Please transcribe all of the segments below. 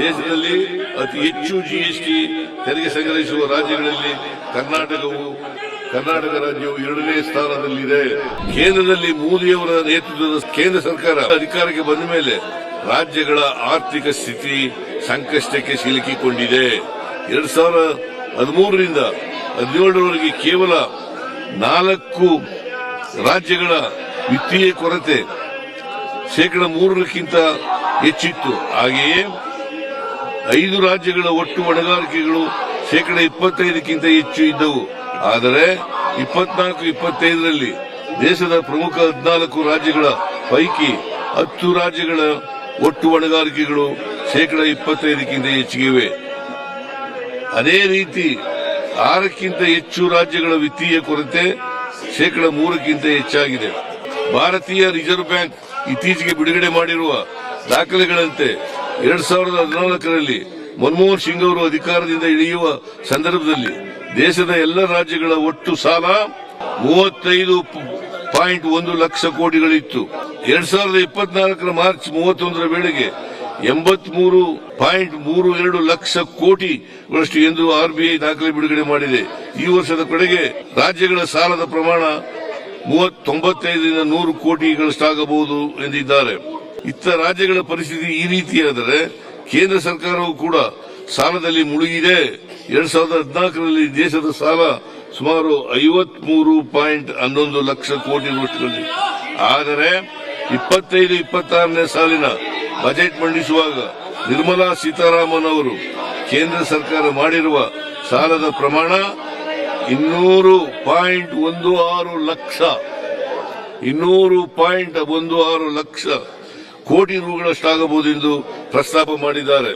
ದೇಶದಲ್ಲಿ ಅತಿ ಹೆಚ್ಚು ಜಿಎಸ್ಟಿ ತೆರಿಗೆ ಸಂಗ್ರಹಿಸುವ ರಾಜ್ಯಗಳಲ್ಲಿ ಕರ್ನಾಟಕವು, ಕರ್ನಾಟಕ ರಾಜ್ಯವು ಎರಡನೇ ಸ್ಥಾನದಲ್ಲಿದೆ. ಕೇಂದ್ರದಲ್ಲಿ ಮೋದಿಯವರ ನೇತೃತ್ವದ ಕೇಂದ್ರ ಸರ್ಕಾರ ಅಧಿಕಾರಕ್ಕೆ ಬಂದ ಮೇಲೆ ರಾಜ್ಯಗಳ ಆರ್ಥಿಕ ಸ್ಥಿತಿ ಸಂಕಷ್ಟಕ್ಕೆ ಸಿಲುಕಿಕೊಂಡಿದೆ. ಎರಡ್ ಸಾವಿರ ಹದಿಮೂರರಿಂದ ಹದಿನೇಳರವರೆಗೆ ಕೇವಲ ನಾಲ್ಕು ರಾಜ್ಯಗಳ ವಿತ್ತೀಯ ಕೊರತೆ ಶೇಕಡ ಮೂರಕ್ಕಿಂತ ಹೆಚ್ಚಿತ್ತು. ಹಾಗೆಯೇ ಐದು ರಾಜ್ಯಗಳ ಒಟ್ಟು ಹೊಣೆಗಾರಿಕೆಗಳು ಶೇಕಡ ಇಪ್ಪತ್ತೈದಕ್ಕಿಂತ ಹೆಚ್ಚು ಇದ್ದವು. ಆದರೆ ಇಪ್ಪತ್ನಾಲ್ಕು, ಇಪ್ಪತ್ತೈದರಲ್ಲಿ ದೇಶದ ಪ್ರಮುಖ ಹದಿನಾಲ್ಕು ರಾಜ್ಯಗಳ ಪೈಕಿ ಹತ್ತು ರಾಜ್ಯಗಳ ಒಟ್ಟು ಹೊಣೆಗಾರಿಕೆಗಳು ಶೇಕಡ ಇಪ್ಪತ್ತೈದಕ್ಕಿಂತ ಹೆಚ್ಚಿಗಿವೆ. ಅದೇ ರೀತಿ ಆರಕ್ಕಿಂತ ಹೆಚ್ಚು ರಾಜ್ಯಗಳ ವಿತ್ತೀಯ ಕೊರತೆ ಶೇಕಡ ಮೂರಕ್ಕಿಂತ ಹೆಚ್ಚಾಗಿದೆ. ಭಾರತೀಯ ರಿಸರ್ವ್ ಬ್ಯಾಂಕ್ ಇತ್ತೀಚೆಗೆ ಬಿಡುಗಡೆ ಮಾಡಿರುವ ದಾಖಲೆಗಳಂತೆ ಎರಡ್ ಸಾವಿರದ ಹದಿನಾಲ್ಕರಲ್ಲಿ ಮನಮೋಹನ್ ಸಿಂಗ್ ಅವರು ಅಧಿಕಾರದಿಂದ ಇಳಿಯುವ ಸಂದರ್ಭದಲ್ಲಿ ದೇಶದ ಎಲ್ಲ ರಾಜ್ಯಗಳ ಒಟ್ಟು ಸಾಲ ಮೂವತ್ತೈದು ಪಾಯಿಂಟ್ ಒಂದು ಲಕ್ಷ ಕೋಟಿಗಳಿತ್ತು. ಎರಡ್ ಸಾವಿರದ ಇಪ್ಪತ್ನಾಲ್ಕರ ಮಾರ್ಚ್ ಮೂವತ್ತೊಂದರ ವೇಳೆಗೆ ಎಂಬತ್ಮೂರು ಪಾಯಿಂಟ್ ಮೂರು ಎರಡು ಲಕ್ಷ ಕೋಟಿಗಳಷ್ಟು ಎಂದು ಆರ್ಬಿಐ ದಾಖಲೆ ಬಿಡುಗಡೆ ಮಾಡಿದೆ. ಈ ವರ್ಷದ ಕಡೆಗೆ ರಾಜ್ಯಗಳ ಸಾಲದ ಪ್ರಮಾಣ ಮೂವತ್ತೊಂಬತ್ತೈದರಿಂದ ನೂರು ಕೋಟಿಗಳಷ್ಟಾಗಬಹುದು ಎಂದಿದ್ದಾರೆ. ಇತ್ತ ರಾಜ್ಯಗಳ ಪರಿಸ್ಥಿತಿ ಈ ರೀತಿಯಾದರೆ ಕೇಂದ್ರ ಸರ್ಕಾರವು ಕೂಡ ಸಾಲದಲ್ಲಿ ಮುಳುಗಿದೆ. ಎರಡ್ ಸಾವಿರದ ಹದಿನಾಲ್ಕರಲ್ಲಿ ದೇಶದ ಸಾಲ ಸುಮಾರು ಐವತ್ಮೂರು ಪಾಯಿಂಟ್ ಹನ್ನೊಂದು ಲಕ್ಷ ಕೋಟಿ ರೂಪಾಯಿ ಆದರೆ ಇಪ್ಪತ್ತೈದು, ಇಪ್ಪತ್ತಾರನೇ ಸಾಲಿನ ಬಜೆಟ್ ಮಂಡಿಸುವಾಗ ನಿರ್ಮಲಾ ಸೀತಾರಾಮನ್ ಅವರು ಕೇಂದ್ರ ಸರ್ಕಾರ ಮಾಡಿರುವ ಸಾಲದ ಪ್ರಮಾಣ ಇನ್ನೂರು ಪಾಯಿಂಟ್ ಒಂದು ಆರು ಲಕ್ಷ, ಇನ್ನೂರು ಪಾಯಿಂಟ್ ಒಂದು ಆರು ಲಕ್ಷ ಕೋಟಿ ರುಗಳಷ್ಟಾಗಬಹುದೆಂದು ಪ್ರಸ್ತಾಪ ಮಾಡಿದ್ದಾರೆ.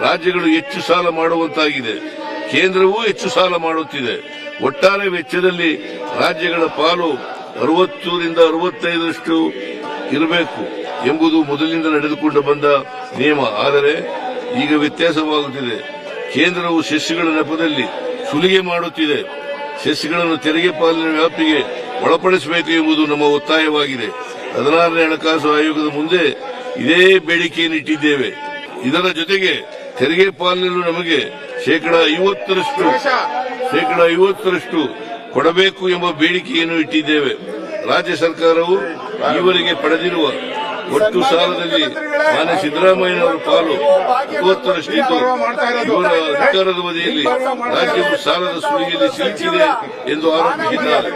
ರಾಜ್ಯಗಳು ಹೆಚ್ಚು ಸಾಲ ಮಾಡುವಂತಾಗಿದೆ. ಕೇಂದ್ರವೂ ಹೆಚ್ಚು ಸಾಲ ಮಾಡುತ್ತಿದೆ. ಒಟ್ಟಾರೆ ವೆಚ್ಚದಲ್ಲಿ ರಾಜ್ಯಗಳ ಪಾಲು ಅರವತ್ತರಿಂದ ಅರವತ್ತೈದರಷ್ಟು ಇರಬೇಕು ಎಂಬುದು ಮೊದಲಿನಿಂದ ನಡೆದುಕೊಂಡು ಬಂದ ನಿಯಮ. ಆದರೆ ಈಗ ವ್ಯತ್ಯಾಸವಾಗುತ್ತಿದೆ. ಕೇಂದ್ರವು ಸೆಸ್ಗಳ ನೆಪದಲ್ಲಿ ಸುಲಿಗೆ ಮಾಡುತ್ತಿದೆ. ಸೆಸ್ಗಳನ್ನು ತೆರಿಗೆ ಪಾಲಿನ ವ್ಯಾಪ್ತಿಗೆ ಒಳಪಡಿಸಬೇಕು ಎಂಬುದು ನಮ್ಮ ಒತ್ತಾಯವಾಗಿದೆ. ಹದಿನಾರನೇ ಹಣಕಾಸು ಆಯೋಗದ ಮುಂದೆ ಇದೇ ಬೇಡಿಕೆಯನ್ನು ಇಟ್ಟಿದ್ದೇವೆ. ಇದರ ಜೊತೆಗೆ ತೆರಿಗೆ ಪಾಲನೆಯಲ್ಲೂ ನಮಗೆ ಶೇಕಡ ಐವತ್ತರಷ್ಟು ಶೇಕಡ ಐವತ್ತರಷ್ಟು ಕೊಡಬೇಕು ಎಂಬ ಬೇಡಿಕೆಯನ್ನು ಇಟ್ಟಿದ್ದೇವೆ. ರಾಜ್ಯ ಸರ್ಕಾರವು ಈವರೆಗೆ ಪಡೆದಿರುವ ಒಟ್ಟು ಸಾಲದಲ್ಲಿ ಮಾನ್ಯ ಸಿದ್ದರಾಮಯ್ಯನವರ ಪಾಲು ಮೂವತ್ತರಷ್ಟಿದ್ದು ಇವರ ಅಧಿಕಾರದ ಅವಧಿಯಲ್ಲಿ ರಾಜ್ಯವು ಸಾಲದ ಸುಳಿಯಲ್ಲಿ ಸಿಲುಕಿದೆ ಎಂದು ಆರೋಪಿಸಿದ್ದಾರೆ.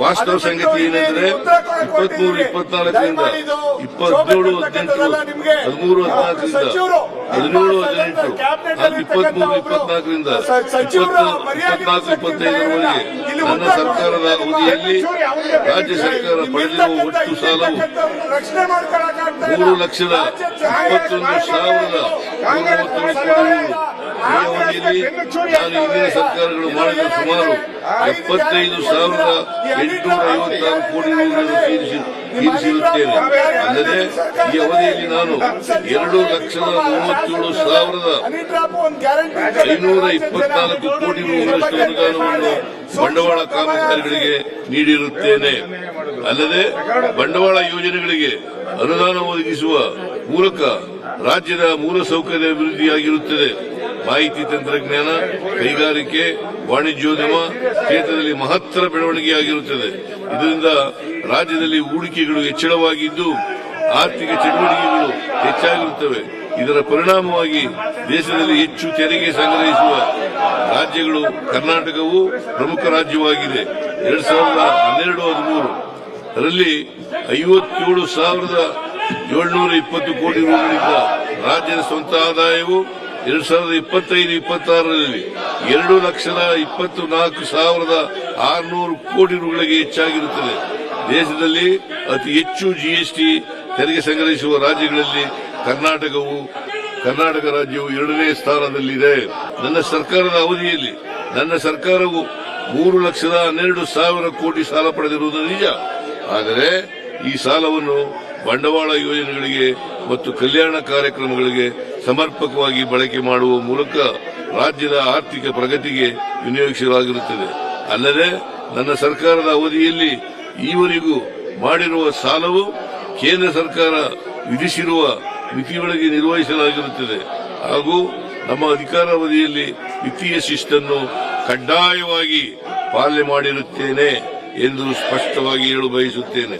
ವಾಸ್ತವ ಸಂಗತಿ ಏನಂದ್ರೆ ಇಪ್ಪತ್ಮೂರು ಇಪ್ಪತ್ನಾಲ್ಕರಿಂದ ಇಪ್ಪತ್ತೇಳು ಹದಿನೆಂಟು ಹದಿಮೂರು ಹದಿನಾಲ್ಕರಿಂದ ಹದಿನೇಳು ಹದಿನೆಂಟು ಇಪ್ಪತ್ಮೂರು ಇಪ್ಪತ್ನಾಲ್ಕರಿಂದ ಇಪ್ಪತ್ನಾಲ್ಕು ಇಪ್ಪತ್ತೈದರವರೆಗೆ ನನ್ನ ಸರ್ಕಾರದ ಅವಧಿಯಲ್ಲಿ ರಾಜ್ಯ ಸರ್ಕಾರ ಪಡೆದಿರುವ ಒಟ್ಟು ಸಾಲವು ಮೂರು ಲಕ್ಷದ ಇಪ್ಪತ್ತೊಂದು ಸಾವಿರದ ಮೂವತ್ತೊಂದು ನಾನು ಹಿಂದಿನ ಸರ್ಕಾರಗಳು ಮಾಡಿದ ಸುಮಾರು ಎಪ್ಪತ್ತೈದು ಸಾವಿರದ ಎಂಟುನೂರ ಐವತ್ತಾರು ಕೋಟಿ ರೂಪಾಯಿ ತೀರಿಸಿ ತೀರಿಸಿರುತ್ತೇನೆ. ಅಲ್ಲದೆ ಈ ಅವಧಿಯಲ್ಲಿ ನಾನು ಎರಡು ಲಕ್ಷದ ಮೂವತ್ತೇಳು ಸಾವಿರದ ಐನೂರ ಇಪ್ಪತ್ನಾಲ್ಕು ಕೋಟಿ ರೂಗಳಷ್ಟು ಅನುದಾನವನ್ನು ಬಂಡವಾಳ ಕಾಮಗಾರಿಗಳಿಗೆ ನೀಡಿರುತ್ತೇನೆ. ಅಲ್ಲದೆ ಬಂಡವಾಳ ಯೋಜನೆಗಳಿಗೆ ಅನುದಾನ ಒದಗಿಸುವ ಮೂಲಕ ರಾಜ್ಯದ ಮೂಲಸೌಕರ್ಯ ಅಭಿವೃದ್ಧಿಯಾಗಿರುತ್ತದೆ. ಮಾಹಿತಿ ತಂತ್ರಜ್ಞಾನ, ಕೈಗಾರಿಕೆ, ವಾಣಿಜ್ಯೋದ್ಯಮ ಕ್ಷೇತ್ರದಲ್ಲಿ ಮಹತ್ತರ ಬೆಳವಣಿಗೆಯಾಗಿರುತ್ತದೆ. ಇದರಿಂದ ರಾಜ್ಯದಲ್ಲಿ ಹೂಡಿಕೆಗಳು ಹೆಚ್ಚಳವಾಗಿದ್ದು, ಆರ್ಥಿಕ ಚಟುವಟಿಕೆಗಳು ಹೆಚ್ಚಾಗಿರುತ್ತವೆ. ಇದರ ಪರಿಣಾಮವಾಗಿ ದೇಶದಲ್ಲಿ ಹೆಚ್ಚು ತೆರಿಗೆ ಸಂಗ್ರಹಿಸುವ ರಾಜ್ಯಗಳು ಕರ್ನಾಟಕವು ಪ್ರಮುಖ ರಾಜ್ಯವಾಗಿದೆ. ಎರಡ್ ಸಾವಿರದ ಹನ್ನೆರಡು, ಹದಿಮೂರು. ಅದರಲ್ಲಿ ಐವತ್ತೇಳು ಸಾವಿರದ ಏಳ್ನೂರ ಇಪ್ಪತ್ತು ಕೋಟಿ ರೂಗಳಿಂದ ರಾಜ್ಯದ ಸ್ವಂತ ಆದಾಯವು ಎರಡ್ ಸಾವಿರದ ಇಪ್ಪತ್ತೈದು, ಇಪ್ಪತ್ತಾರರಲ್ಲಿ ಎರಡು ಲಕ್ಷದ ಇಪ್ಪತ್ತು ನಾಲ್ಕು ಸಾವಿರದ ಆರುನೂರು ಕೋಟಿ ರೂಪಾಯಿಗೆ ಹೆಚ್ಚಾಗಿರುತ್ತದೆ. ದೇಶದಲ್ಲಿ ಅತಿ ಹೆಚ್ಚು ಜಿಎಸ್ಟಿ ತೆರಿಗೆ ಸಂಗ್ರಹಿಸುವ ರಾಜ್ಯಗಳಲ್ಲಿ ಕರ್ನಾಟಕವು, ಕರ್ನಾಟಕ ರಾಜ್ಯವು ಎರಡನೇ ಸ್ಥಾನದಲ್ಲಿದೆ. ನನ್ನ ಸರ್ಕಾರದ ಅವಧಿಯಲ್ಲಿ, ನನ್ನ ಸರ್ಕಾರವು ಮೂರು ಲಕ್ಷದ ಹನ್ನೆರಡು ಸಾವಿರ ಕೋಟಿ ಸಾಲ ಪಡೆದಿರುವುದು ನಿಜ. ಆದರೆ ಈ ಸಾಲವನ್ನು ಬಂಡವಾಳ ಯೋಜನೆಗಳಿಗೆ ಮತ್ತು ಕಲ್ಯಾಣ ಕಾರ್ಯಕ್ರಮಗಳಿಗೆ ಸಮರ್ಪಕವಾಗಿ ಬಳಕೆ ಮಾಡುವ ಮೂಲಕ ರಾಜ್ಯದ ಆರ್ಥಿಕ ಪ್ರಗತಿಗೆ ವಿನಿಯೋಗಿಸಲಾಗಿರುತ್ತದೆ. ಅಲ್ಲದೆ ನನ್ನ ಸರ್ಕಾರದ ಅವಧಿಯಲ್ಲಿ ಈವರೆಗೂ ಮಾಡಿರುವ ಸಾಲವು ಕೇಂದ್ರ ಸರ್ಕಾರ ವಿಧಿಸಿರುವ ಮಿತಿಯೊಳಗೆ ನಿರ್ವಹಿಸಲಾಗಿರುತ್ತದೆ. ಹಾಗೂ ನಮ್ಮ ಅಧಿಕಾರಾವಧಿಯಲ್ಲಿ ವಿತ್ತೀಯ ಶಿಸ್ತನ್ನು ಕಡ್ಡಾಯವಾಗಿ ಪಾಲನೆ ಮಾಡಿರುತ್ತೇನೆ ಎಂದು ಸ್ಪಷ್ಟವಾಗಿ ಹೇಳು ಬಯಸುತ್ತೇನೆ.